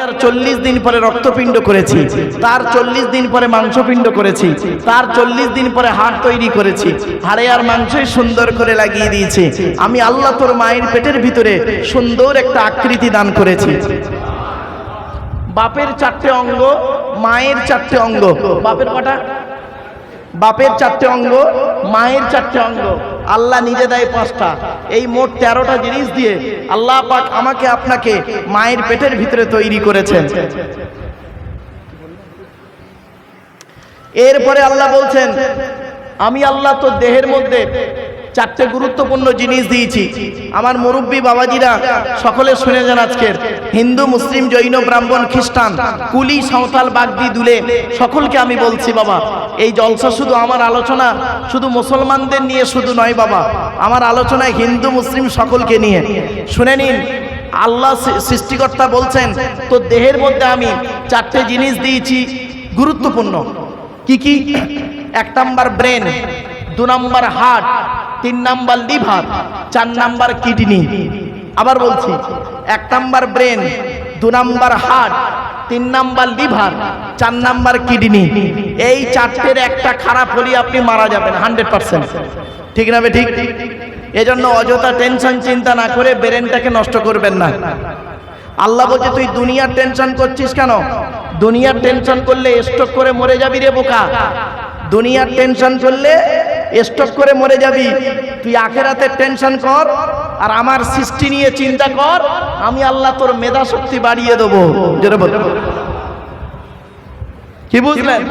তার চল্লিশ দিন পরে রক্তপিণ্ড করেছি, তার চল্লিশ দিন পরে মাংসপিণ্ড করেছি, তার চল্লিশ দিন পরে হাড় তৈরি করেছি, হাড়ে আর মাংসই সুন্দর করে লাগিয়ে দিয়েছি। আমি আল্লাহ তোর মায়ের পেটের ভিতরে সুন্দর একটা আকৃতি দান করেছি। বাপের চারটে অঙ্গ, মায়ের চারটে অঙ্গ। বাপের কটা? বাপের চারটে অঙ্গ, মায়ের চারটে অঙ্গ। আল্লাহ নিজে দেয় পাঁচটা। এই মোট তেরোটা জিনিস দিয়ে আল্লাহ পাক আমাকে আপনাকে মায়ের পেটের ভিতরে তৈরি করেছেন। এরপরে আল্লাহ বলছেন, আমি আল্লাহ তো দেহের মধ্যে চারটে গুরুত্বপূর্ণ জিনিস দিয়েছি। আমার মুরব্বী বাবাজিরা, সকলে শুনে যান আজকের। হিন্দু, মুসলিম, জৈন, ব্রাহ্মণ, খ্রিস্টান, কুলি, সাঁওতাল, বাগদি, দুলে, সকলকে আমি বলছি বাবা, এই জলসা শুধু আমার আলোচনা, শুধু মুসলমানদের নিয়ে শুধু নয় বাবা, আমার আলোচনায় হিন্দু, মুসলিম সকলকে নিয়ে। শুনে নিন, আল্লাহ সৃষ্টিকর্তা বলছেন, তো দেহের মধ্যে আমি চারটে জিনিস দিয়েছি, গুরুত্বপূর্ণ। কি কি? এক নাম্বার ব্রেন, দু নাম্বার হার্ট তিন নাম্বার লিভার, চার নাম্বার কিডনি। আবার বলছি, এক নাম্বার ব্রেন, দু নাম্বার হার্ট, তিন নাম্বার লিভার, চার নাম্বার কিডনি। এই চারটের একটা খারাপ হলে আপনি মারা যাবেন, হান্ড্রেড পার্সেন্ট। ঠিক না ঠিক? এজন্য অযথা টেনশন চিন্তা না করে ব্রেনটাকে নষ্ট করবেন না। আল্লাহ বলছে, তুই দুনিয়ার টেনশন করছিস কেন? দুনিয়ার টেনশন করলে স্ট্রোক করে মরে যাবি রে বোকা। দুনিয়ার টেনশন করলে স্ট্রোক করে মরে যাবি। তুই আখেরাতের টেনশন কর আর আমার সৃষ্টি নিয়ে চিন্তা কর। আমি আল্লাহ তোর মেধা শক্তি বাড়িয়ে দেবো। কি বুঝলেন?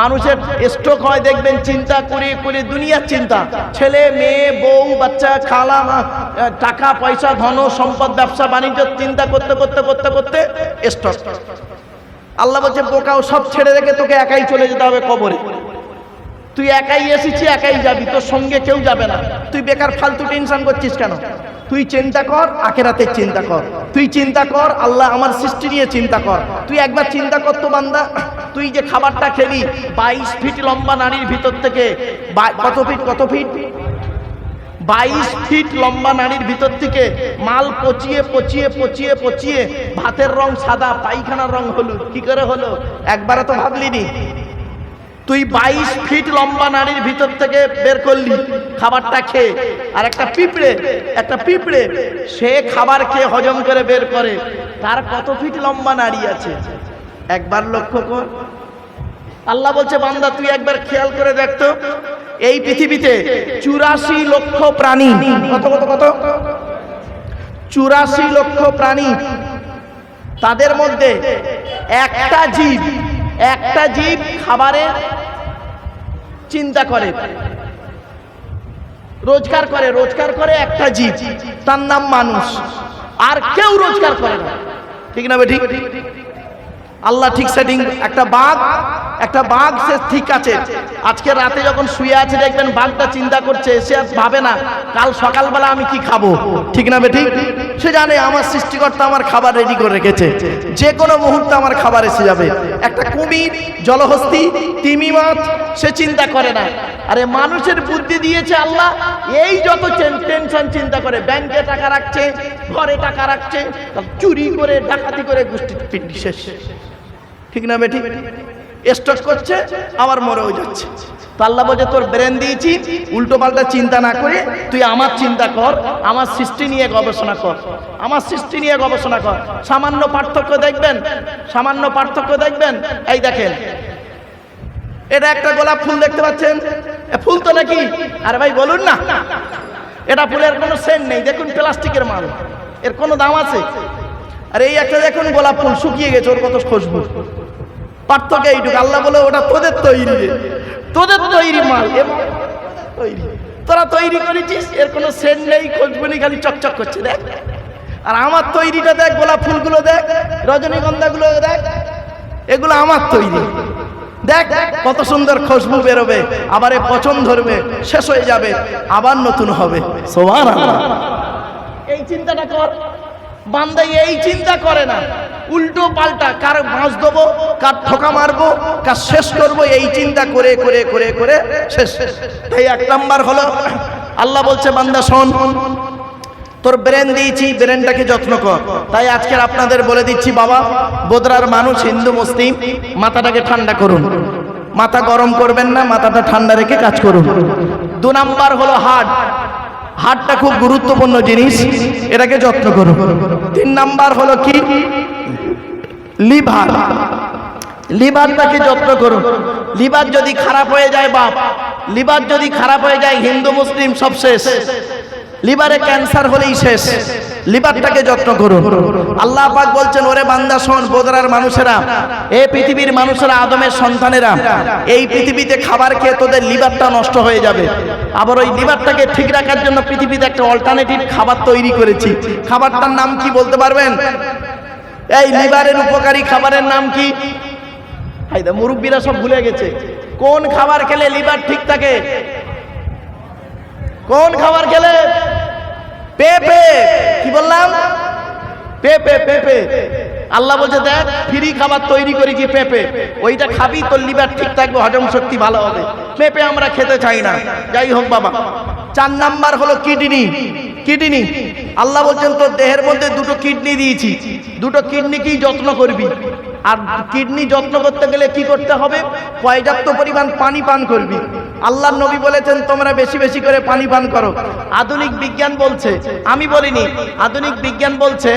মানুষের স্ট্রোক হয়, দেখবেন চিন্তা করে করে দুনিয়ার চিন্তা। ছেলে, মেয়ে, বউ, বাচ্চা, খালা টাকা, পয়সা, ধন, সম্পদ, ব্যবসা, বাণিজ্য চিন্তা করতে করতে করতে করতে স্ট্রোক আল্লাহ বলছে, বোকাও সব ছেড়ে রেখে তোকে একাই চলে যেতে হবে কবরে। তুই একাই এসেছি, একাই যাবি, তোর সঙ্গে কেউ যাবে না। তুই বেকার ফালতু টেনশন করছিস কেন? তুই চিন্তা কর আখেরাতের চিন্তা কর। তুই চিন্তা কর, আল্লাহ আমার সৃষ্টি নিয়ে চিন্তা কর। তুই একবার চিন্তা কর তো বান্দা, তুই যে খাবারটা খেলি, বাইশ ফিট লম্বা নারীর ভিতর থেকে কত ফিট কত ফিট? বাইশ ফিট লম্বা নারীর ভিতর থেকে মাল পচিয়ে পচিয়ে পচিয়ে পচিয়ে, ভাতের রং সাদা, পায়খানার রং হলুদ। কি করে হলো? একবারে তো ভাবলিনি। তুই বাইশ ফিট লম্বা নারীর ভিতর থেকে বের করলি, খাবারটা খেয়ে। আর একটা পিঁপড়ে একটা পিঁপড়ে, সে খাবার খেয়ে হজম করে বের করে। তার কত ফিট লম্বা নারী আছে? একবার লক্ষ্য কর। আল্লাহ বলছে, বান্দা, তুই একবার খেয়াল করে দেখতো এই পৃথিবীতে চুরাশি লক্ষ প্রাণী। কত কত কত? চুরাশি লক্ষ প্রাণী। তাদের মধ্যে একটা জীব একটা জীব খাবারের চিন্তা করে। রোজগার করে রোজগার করে একটা জীব। তার নাম মানুষ। আর কেউ রোজগার করে না। ঠিক না ঠিক? আল্লাহ ঠিক সেটিং একটা বাঘ একটা বাঘ সে ঠিক আছে। আজকে রাতে যখন শুয়ে আছে, দেখবেন বাঘটা চিন্তা করছে, সে আর ভাবে না, কাল সকালবেলা আমি কি খাব? ঠিক না বে ঠিক সে জানে আমার সৃষ্টিকর্তা আমার খাবার রেডি করে রেখেছে। যে কোনো মুহূর্তে আমার খাবার এসে যাবে। একটা কুমির, জলহস্তি, তিমি মাছ, সে চিন্তা করে না। আরে মানুষের বুদ্ধি দিয়েছে আল্লাহ, এই যত টেনশন চিন্তা করে, ব্যাংকে টাকা রাখছে, ঘরে টাকা রাখছে চুরি করে, ডাকাতি করে, গোষ্ঠী শেষ। ঠিক না বেটি স্টক করছে, আবার মরেও যাচ্ছে। তো আল্লাহ বলছে, তোর ব্রেন দিয়েছি, উল্টো পাল্টা চিন্তা না করে তুই আমার চিন্তা কর, আমার সৃষ্টি নিয়ে গবেষণা কর, আমার সৃষ্টি নিয়ে গবেষণা কর। সামান্য পার্থক্য দেখবেন, সামান্য পার্থক্য দেখবেন। এই দেখেন, এটা একটা গোলাপ ফুল দেখতে পাচ্ছেন? ফুল তো নাকি? আরে ভাই, বলুন না। এটা ফুলের কোনো সেন্ট নেই, দেখুন প্লাস্টিকের মাল। এর কোনো দাম আছে? আর এই একটা দেখুন গোলাপ ফুল শুকিয়ে গেছে, ওর কত খুশবু। পার্থক্য এইটুকু, আল্লাহ বলে ওটা তোদের তৈরি। তোদের তৈরি মাল তৈরি। তোরা তৈরি করেছিস, এর কোনো সেন্ট নেই, খুশবু নেই, খালি চকচক করছে, দেখ। আর আমার তৈরিটা দেখ, গোলাপ ফুলগুলো দেখ, রজনীগন্ধাগুলো দেখ, এগুলো আমার তৈরি। দেখ কত সুন্দর খুশবু বেরোবে, আবার এ পচন ধরবে, শেষ হয়ে যাবে, আবার নতুন হবে। সোমান এই চিন্তাটা কর বান্দাই এই চিন্তা করে না। উল্টো পাল্টা, কার মাছ দেবো কার ঠোকা মারবো, কার শেষ করব, এই চিন্তা করে করে করে করে শেষ। তাই এক নাম্বার হলো, আল্লাহ বলছে, বান্দা, শোন, তোর ব্রেন দিয়েছি, ব্রেনটাকে যত্ন কর। তাই আজকের আপনাদের বলে দিচ্ছি, বাবা, বোদরার মানুষ হিন্দু, মুসলিম, মাথাটাকে ঠান্ডা করুন। মাথা গরম করবেন না, মাথাটা ঠান্ডা রেখে কাজ করুন। দু নাম্বার হলো হার্ট। হার্টটা খুব গুরুত্বপূর্ণ জিনিস, এটাকে যত্ন করো। তিন নাম্বার হলো কি? লিভার। লিভারটাকে যত্ন করুন লিভার যদি খারাপ হয়ে যায়, বাপ। লিভার যদি খারাপ হয়ে যায়, হিন্দু, মুসলিম, সব শেষ। লিভারে ক্যান্সার হলেই শেষ। লিভারটাকে যত্ন করুন। আল্লাহ পাক বলছেন, ওরে বান্দা, শোন, বোদরার মানুষেরা এই পৃথিবীর মানুষেরা, আদমের সন্তানেরা, এই পৃথিবীতে খাবার খেয়ে তোদের লিভারটা নষ্ট হয়ে যাবে। আবার ওই লিভারটাকে ঠিক রাখার জন্য পৃথিবীতে একটা অল্টারনেটিভ খাবার তৈরি করেছি। খাবারটার নাম কি বলতে পারবেন? এই লিভারের উপকারী খাবারের নাম কি? মুরব্বীরা সব ভুলে গেছে। কোন খাবার খেলে লিভার ঠিক থাকে? কোন খাবার খেলে? পেঁপে। কি বললাম? পেঁপে পেঁপে। আল্লাহ বলছে, দেখ ফ্রি খাবার তৈরি করেছি পেঁপে। ওইটা খাবি তোর লিভার ঠিক থাকবে, হজম শক্তি ভালো হবে। পেঁপে আমরা খেতে চাই না। যাই হোক বাবা। চার নাম্বার হলো কিডনি। কিডনি। আল্লাহ বলছেন, তোর দেহের মধ্যে দুটো কিডনি দিয়েছি। দুটো কিডনিকেই যত্ন করবি। আর কিডনি যত্ন করতে গেলে কি করতে হবে? পর্যাপ্ত পরিমাণ পানি পান করবি। আল্লাহ নবী বলেছেন, তোমরা বেশি বেশি করে পানি পান করো। আধুনিক বিজ্ঞান বলছে, আমি বলিনি, আধুনিক বিজ্ঞান বলছে,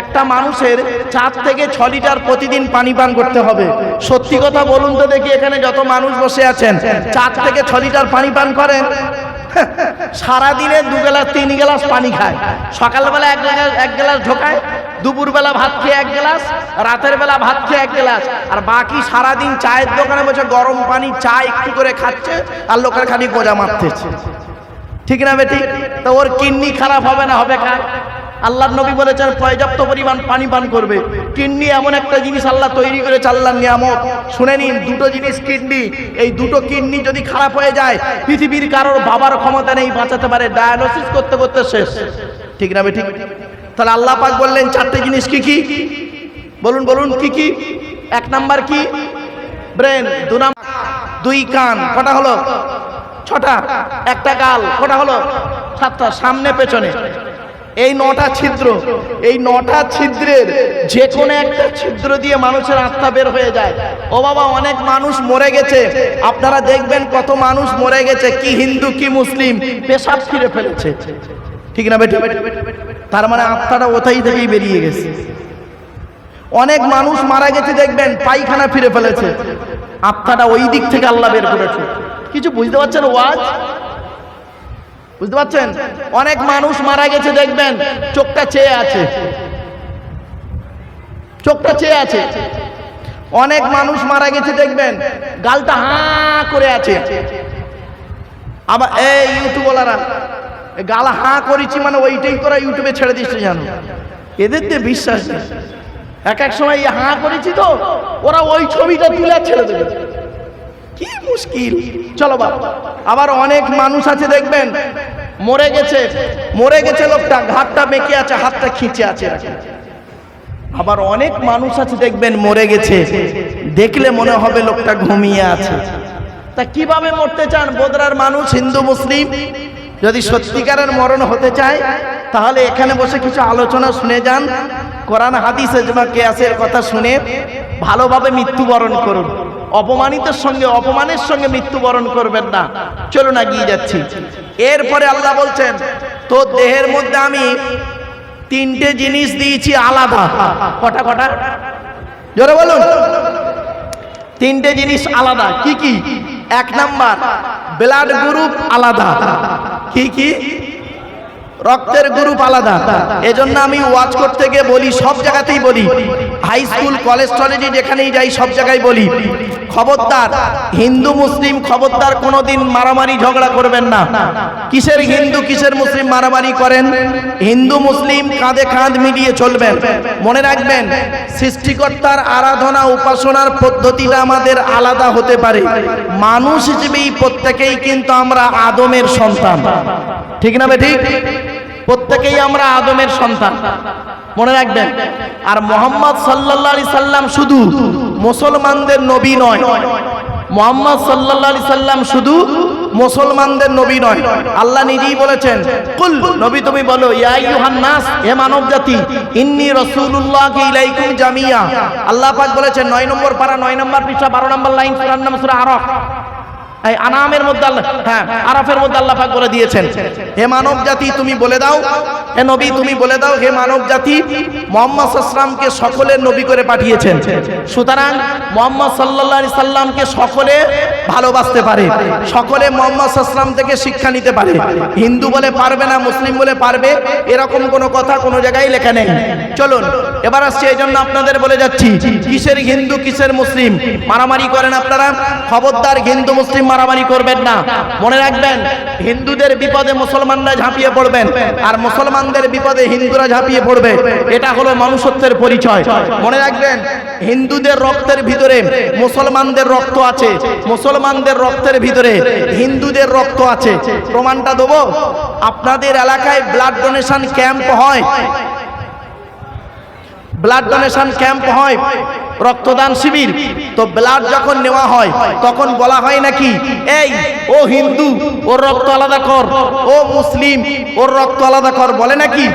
একটা মানুষের চার থেকে ছ লিটার প্রতিদিন পানি পান করতে হবে। সত্যি কথা বলুন তো দেখি, এখানে যত মানুষ বসে আছেন, চার থেকে ছ লিটার পানি পান করেন? সারাদিনে দু গ্লাস, তিন গ্লাস পানি খায়। সকালবেলা এক গ্লাস এক গ্লাস ঢোকায়? দুপুরবেলা ভাত খেয়ে এক গ্লাস, রাতের বেলা ভাত খেয়ে এক গ্লাস। আর বাকি সারাদিন চায়ের দোকানে বসে গরম পানি, চা একটু করে খাচ্ছে, আর লোকের খালি গোজা মারতেছে। ঠিক না বেটি? তো ওর কিডনি খারাপ হবে না হবে কার? আল্লাহ নবী বলেছেন, পর্যাপ্ত পরিমাণ পানি পান করবে। কিডনি এমন একটা জিনিস আল্লাহ তৈরি করে আল্লাহর নিয়ামত। শুনে নিন, দুটো জিনিস কিডনি। এই দুটো কিডনি যদি খারাপ হয়ে যায়, পৃথিবীর কারোর বাবার ক্ষমতা নেই, বাঁচাতে পারে ডায়ালিসিস করতে করতে শেষ। ঠিক না বেটি? তাহলে আল্লাহ পাক বললেন, চারটে জিনিস কি কি? বলুন বলুন, কি কি? এক নাম্বার কি? ব্রেন, দু নাম্বার, দুই কান, কটা হলো? ছটা। একটা গাল, কটা হলো? সাতটা, সামনে, পেছনে। এই নটা ছিদ্র, এই নটা ছিদ্রের যে কোনো একটা ছিদ্র দিয়ে মানুষের আত্মা বের হয়ে যায়। ও বাবা, অনেক মানুষ মরে গেছে। আপনারা দেখবেন কত মানুষ মরে গেছে, কি হিন্দু, কি মুসলিম, পেশাব ফিরে ফেলেছে। ঠিক না বেটি? তার মানে আত্মাটা ওথাই থেকেই বেরিয়ে গেছে। অনেক মানুষ মারা গেছে, দেখবেন, পায়খানা ফিরে ফেলেছে। আত্মাটা ওই দিক থেকে আল্লাহ বের করেছে। কিছু বুঝতে পারছেন ওয়াজ? বুঝতে পারছেন? অনেক মানুষ মারা গেছে, দেখবেন, চোখটা চেয়ে আছে। চোখটা চেয়ে আছে। অনেক মানুষ মারা গেছে, দেখবেন, গালটা হাঁ করে আছে। আবার, এই ইউটিউবওয়ালারা গাল হাঁ করেছি মানে ওইটাই তোরা ইউটিউবে ছেড়ে দিচ্ছে জানো? এদের দিয়ে বিশ্বাস এক এক সময় হাঁ করেছি তো, ওরা ওই ছবিটা তুলে ছেড়ে দেবে। কি মুশকিল। চলো বাবা আবার অনেক মানুষ আছে দেখবেন, মরে গেছে মরে গেছে লোকটা, ঘাটটা বেঁকে আছে, হাতটা খিঁচে আছে আবার অনেক মানুষ আছে দেখবেন, মরে গেছে, দেখলে মনে হবে লোকটা ঘুমিয়ে আছে। তা কীভাবে মরতে চান? বোদরার মানুষ, হিন্দু, মুসলিম? যদি সত্যিকারের মরণ হতে চায়, তাহলে এখানে বসে কিছু আলোচনা শুনে যান, কোরআন, হাদিস এজমা কেয়াসের কথা শুনে ভালোভাবে মৃত্যুবরণ করুন। অপমানিতের সঙ্গে, অপমানের সঙ্গে মৃত্যুবরণ করবেন না। চলুন এগিয়ে যাচ্ছি। এরপরে আল্লাহ বলছেন তো দেহের মধ্যে আমি তিনটে জিনিস দিয়েছি আলাদা। কটা কটা? জোরে বলুন। তিনটে জিনিস আলাদা। কি কি? এক নাম্বার, ব্লাড গ্রুপ আলাদা। কি কি? রক্তের গ্রুপ আলাদা। এজন্য আমি ওয়াচ করতে গিয়ে বলি সব জায়গাতেই বলি। হাই স্কুল কলেজ টলেজে যেখানেই যাই, সব জায়গায় বলি, খবরদার, হিন্দু, মুসলিম, খবরদার কোনোদিন মারামারি, ঝগড়া করবেন না। কিসের হিন্দু, কিসের মুসলিম মারামারি করেন? হিন্দু, মুসলিম কাঁধে কাঁধ মিলিয়ে চলবেন। মনে রাখবেন, সৃষ্টিকর্তার আরাধনা, উপাসনার পদ্ধতিটা আমাদের আলাদা হতে পারে। মানুষ হিসেবেই প্রত্যেকেই কিন্তু আমরা আদমের সন্তান। ঠিক না বে ঠিক? প্রত্যেকেই আমরা আদমের সন্তান। মনে রাখবেন, আর মোহাম্মদ আলাইহি সাল্লাম শুধু মুসলমানদের নবী নয়। মোহাম্মদ আলাইহি সাল্লাম শুধু মুসলমানদের নবী নয়। আল্লাহ নিজেই বলেছেন, কুল, নবী তুমি বলো নাস হে মানব জাতি ইন্নী রাসূলুল্লাহ ইলাইকুম জামিয়া। আল্লাহ পাক বলেছেন 9 নম্বর পারা 9 নম্বর পৃষ্ঠা 12 নম্বর লাইন, সূরার নাম সূরা আরাফ। এই আনামের মধ্যে আল্লাহ হ্যাঁ আরাফের মধ্যে আল্লাহ পাক বলে দিয়েছেন হে মানব জাতি তুমি বলে দাও হে নবী তুমি বলে দাও হে মানব জাতি মোহাম্মদ সাল্লামকে সকলের নবী করে পাঠিয়েছেন। সুতরাং মোহাম্মদ সাল্লাল্লাহু আলাইহি সাল্লামকে সকলে ভালোবাসতে পারে সকলে মোহাম্মদ সাল্লাম থেকে শিক্ষা নিতে পারে। হিন্দু বলে পারবে না মুসলিম বলে পারবে এরকম কোনো কথা কোনো জায়গায় লেখা নেই। চলুন এবার আসছি এই জন্য আপনাদের বলে যাচ্ছি কিসের হিন্দু কিসের মুসলিম? মারামারি করেন আপনারা? খবরদার হিন্দু মুসলিম মারামারি করবেন না। মনে রাখবেন, হিন্দুদের বিপদে মুসলমানরা ঝাঁপিয়ে পড়বেন আর মুসলমানদের বিপদে হিন্দুরা ঝাঁপিয়ে পড়বে। এটা হলো মানুষত্বের পরিচয়। মনে রাখবেন, হিন্দুদের রক্তের ভিতরে মুসলমানদের রক্ত আছে। মুসলমানদের রক্তের ভিতরে হিন্দুদের রক্ত আছে। প্রমাণটা দেবো, আপনাদের এলাকায় ব্লাড ডোনেশন ক্যাম্প হয়। ব্লাড ডোনেশন ক্যাম্প হয়, রক্তদান শিবির। তো ব্লাড যখন নেওয়া হয়, তখন বলা হয় নাকি, এই, ও হিন্দু, ওর রক্ত আলাদা কর, ও মুসলিম, ওর রক্ত আলাদা কর। বলে নাকি,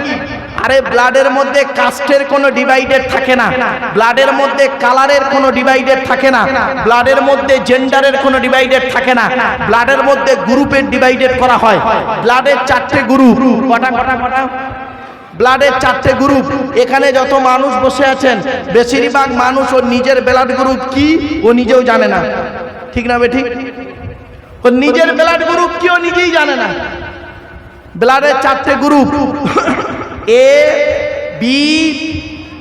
আরে, ব্লাডের মধ্যে কাস্টের কোনো ডিভাইডেড থাকে না, ব্লাডের মধ্যে কালারের কোনো ডিভাইডেড থাকে না, ব্লাডের মধ্যে জেন্ডারের কোনো ডিভাইডেড থাকে না, ব্লাডের মধ্যে গ্রুপের ডিভাইডেড করা হয়। ব্লাডের চারটে গ্রুপ, কটা কটা কটা? ব্লাডের চারটে গ্রুপ। এখানে যত মানুষ বসে আছেন, বেশিরভাগ মানুষ ওর নিজের ব্লাড গ্রুপ কি, ও নিজেও জানে না। ঠিক না বেঠিক? ও নিজের ব্লাড গ্রুপ কি, ও নিজেই জানে না। ব্লাডের চারটে গ্রুপ। এ, বি,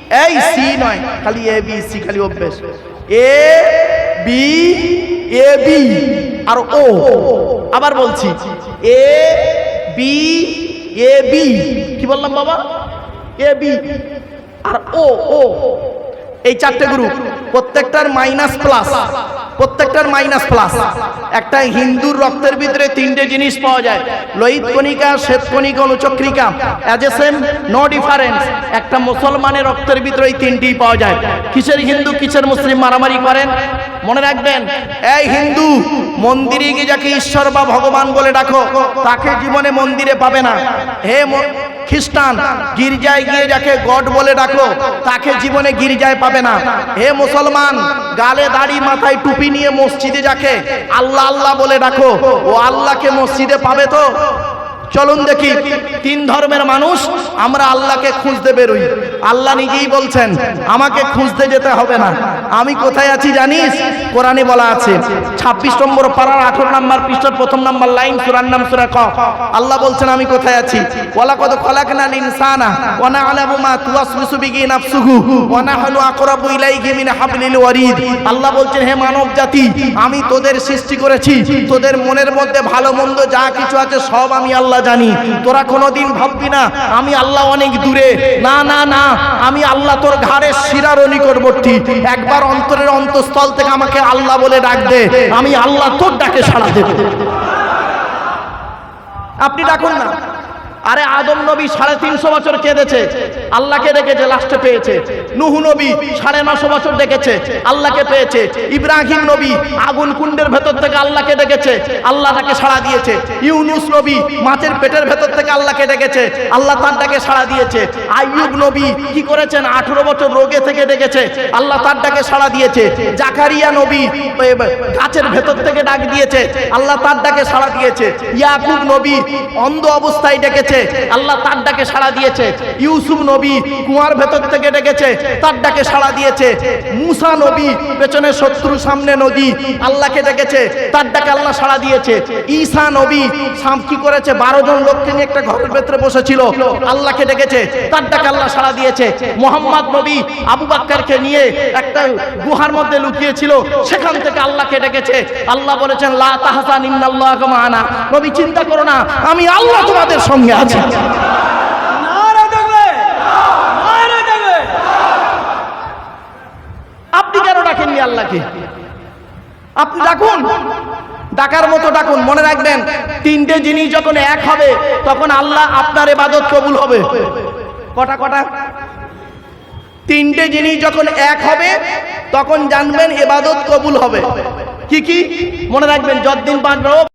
এই, সি নয়। খালি এ, বি, সি, খালি অভ্যেস। এ, বি এ, বি, আর ও। আবার বলছি। এ, বি এ বি কি বললাম বাবা? এ বি আর ও ও এই চারটে গ্রুপ প্রত্যেকটার মাইনাস প্লাস প্রত্যেকটার মাইনাস প্লাস একটা হিন্দুর রক্তের ভিতরে তিনটে জিনিস পাওয়া যায়, লোহিত কণিকা, শ্বেত কণিকা, অনুচক্রিকা। As a same no difference একটা মুসলমানের রক্তের ভিতরে এই তিনটেই পাওয়া যায়। কিসের হিন্দু, কিসের মুসলিম মারামারি করেন? মনে রাখবেন, এই হিন্দু, মন্দিরে গিয়ে যাকে ঈশ্বর বা ভগবান বলে ডাকো, তাকে জীবনে মন্দিরে পাবে না। হে খ্রিস্টান, গির্জায় গিয়ে যাকে গড বলে ডাকো তাকে জীবনে গির্জায় পাবে না। হে মুসলমান, গালে দাড়ি, মাথায় টুপি নিয়ে মসজিদে যাকে আল্লাহ আল্লাহ বলে ডাকো, ও আল্লাহকে মসজিদে পাবে তো? চলুন দেখি, তিন ধর্মের মানুষ, আমরা আল্লাহকে খুঁজতে বেরোই। আল্লাহ নিজেই বলছেন, আমাকে খুঁজতে যেতে হবে না। আমি কোথায় আছি জানিস? কোরআনে বলা আছে। ছাব্বিশ নম্বর পাড়ার আঠারো নম্বর পৃষ্ঠার প্রথম নম্বর লাইন, সুরার নাম সুরা ক। আল্লাহ বলছেন, আমি কোথায় আছি? ওয়ালা কত খলাকনাল ইনসানা ওয়া না'লামু মা তুওয়াসবিসু বিহি নাফসুহু ওয়া নাহনু আকরাবু ইলাইহি মিন হাবলিল ওয়ারিদ। আল্লাহ বলছেন, হে মানব জাতি, আমি তোদের সৃষ্টি করেছি। তোদের মনের মধ্যে ভালো মন্দ যা কিছু আছে সব আমি আল্লাহ জানি। তোরা কোনোদিন ভাববি না, আমি আল্লাহ অনেক দূরে। না না না, আমি আল্লাহ তোর ঘাড়ের শিরার নিকটবর্তী একবার অন্তরের অন্তঃস্থল থেকে আমাকে আল্লাহ বলে ডাক দে। আমি আল্লাহ তোর ডাকে সাড়া দেব। আপনি ডাকুন না। আরে আদম নবী সাড়ে তিনশো বছর কেঁদেছে। আল্লাহকে ডেকেছে লাস্টে পেয়েছে। নুহু নবী সাড়ে নশো বছর ডেকেছে, আল্লাহকে পেয়েছে। ইব্রাহিম নবী আগুন কুণ্ডের ভেতর থেকে আল্লাহকে ডেকেছে, আল্লাহ তাকে সাড়া দিয়েছে। ইউনুস নবী মাছের পেটের ভেতর থেকে আল্লাহকে ডেকেছে, আল্লাহ তার ডাকে সাড়া দিয়েছে। আইয়ুব নবী কি করেছেন? আঠেরো বছর রোগে থেকে ডেকেছে, আল্লাহ তার ডাকে সাড়া দিয়েছে। জাকারিয়া নবী গাছের ভেতর থেকে ডাক দিয়েছে, আল্লাহ তার ডাকে সাড়া দিয়েছে। ইয়াকুব নবী অন্ধ অবস্থায় ডেকেছে আল্লাহ তার ডাকে সাড়া দিয়েছে। ইউসুফ নবী কুয়ার ভেতর থেকে ডেকেছে, তার ডাকে সাড়া দিয়েছে। মুসা নবী পেছনে শত্রু সামনে নদী, আল্লাহকে ডেকেছে, তার ডাকে আল্লাহ সাড়া দিয়েছে। ঈসা নবী সাম কি করেছে? বারো জন লোককে নিয়ে একটা ঘরের ভেতরে বসেছিল, আল্লাহকে ডেকেছে, তার ডাকে আল্লাহ সাড়া দিয়েছে। মোহাম্মদ নবী আবু বাক্কারকে নিয়ে একটা গুহার মধ্যে লুকিয়েছিল, সেখান থেকে আল্লাহকে ডেকেছে। আল্লাহ বলেছেন, লা তাহসান ইন্নাল্লাহ মাআনা নবী চিন্তা করো না, আমি আল্লাহ তোমাদের সঙ্গে আছি থাকবে। আপনি কেন ডাকেননি আল্লাহকে? আপনি ডাকুন। ডাকার মতো ডাকুন। মনে রাখবেন তিনটে জিনিস যখন এক হবে তখন আল্লাহ আপনার এবাদত কবুল হবে। কটা কটা? তিনটে জিনিস যখন এক হবে তখন জানবেন এবাদত কবুল হবে। কি কি? মনে রাখবেন যতদিন বাঁচবে